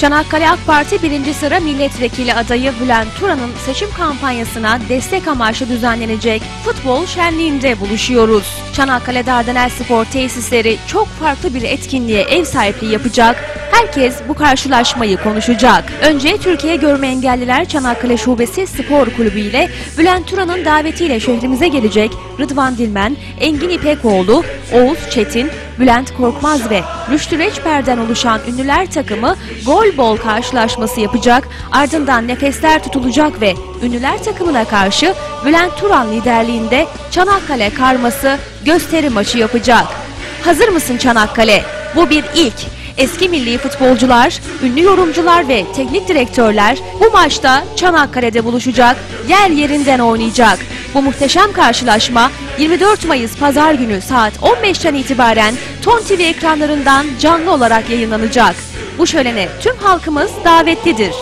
Çanakkale AK Parti 1. sıra milletvekili adayı Bülent Turan'ın seçim kampanyasına destek amaçlı düzenlenecek futbol şenliğinde buluşuyoruz. Çanakkale Dardanel Spor tesisleri çok farklı bir etkinliğe ev sahipliği yapacak. Herkes bu karşılaşmayı konuşacak. Önce Türkiye Görme Engelliler Çanakkale Şubesi Spor Kulübü ile Bülent Turan'ın davetiyle şehrimize gelecek Rıdvan Dilmen, Engin İpekoğlu, Oğuz Çetin, Bülent Korkmaz ve Rüştü Reçber'den oluşan ünlüler takımı gol bol karşılaşması yapacak. Ardından nefesler tutulacak ve ünlüler takımına karşı Bülent Turan liderliğinde Çanakkale karması gösteri maçı yapacak. Hazır mısın Çanakkale? Bu bir ilk. Eski milli futbolcular, ünlü yorumcular ve teknik direktörler bu maçta Çanakkale'de buluşacak, yer yerinden oynayacak. Bu muhteşem karşılaşma 24 Mayıs Pazar günü saat 15'ten itibaren Ton TV ekranlarından canlı olarak yayınlanacak. Bu şölene tüm halkımız davetlidir.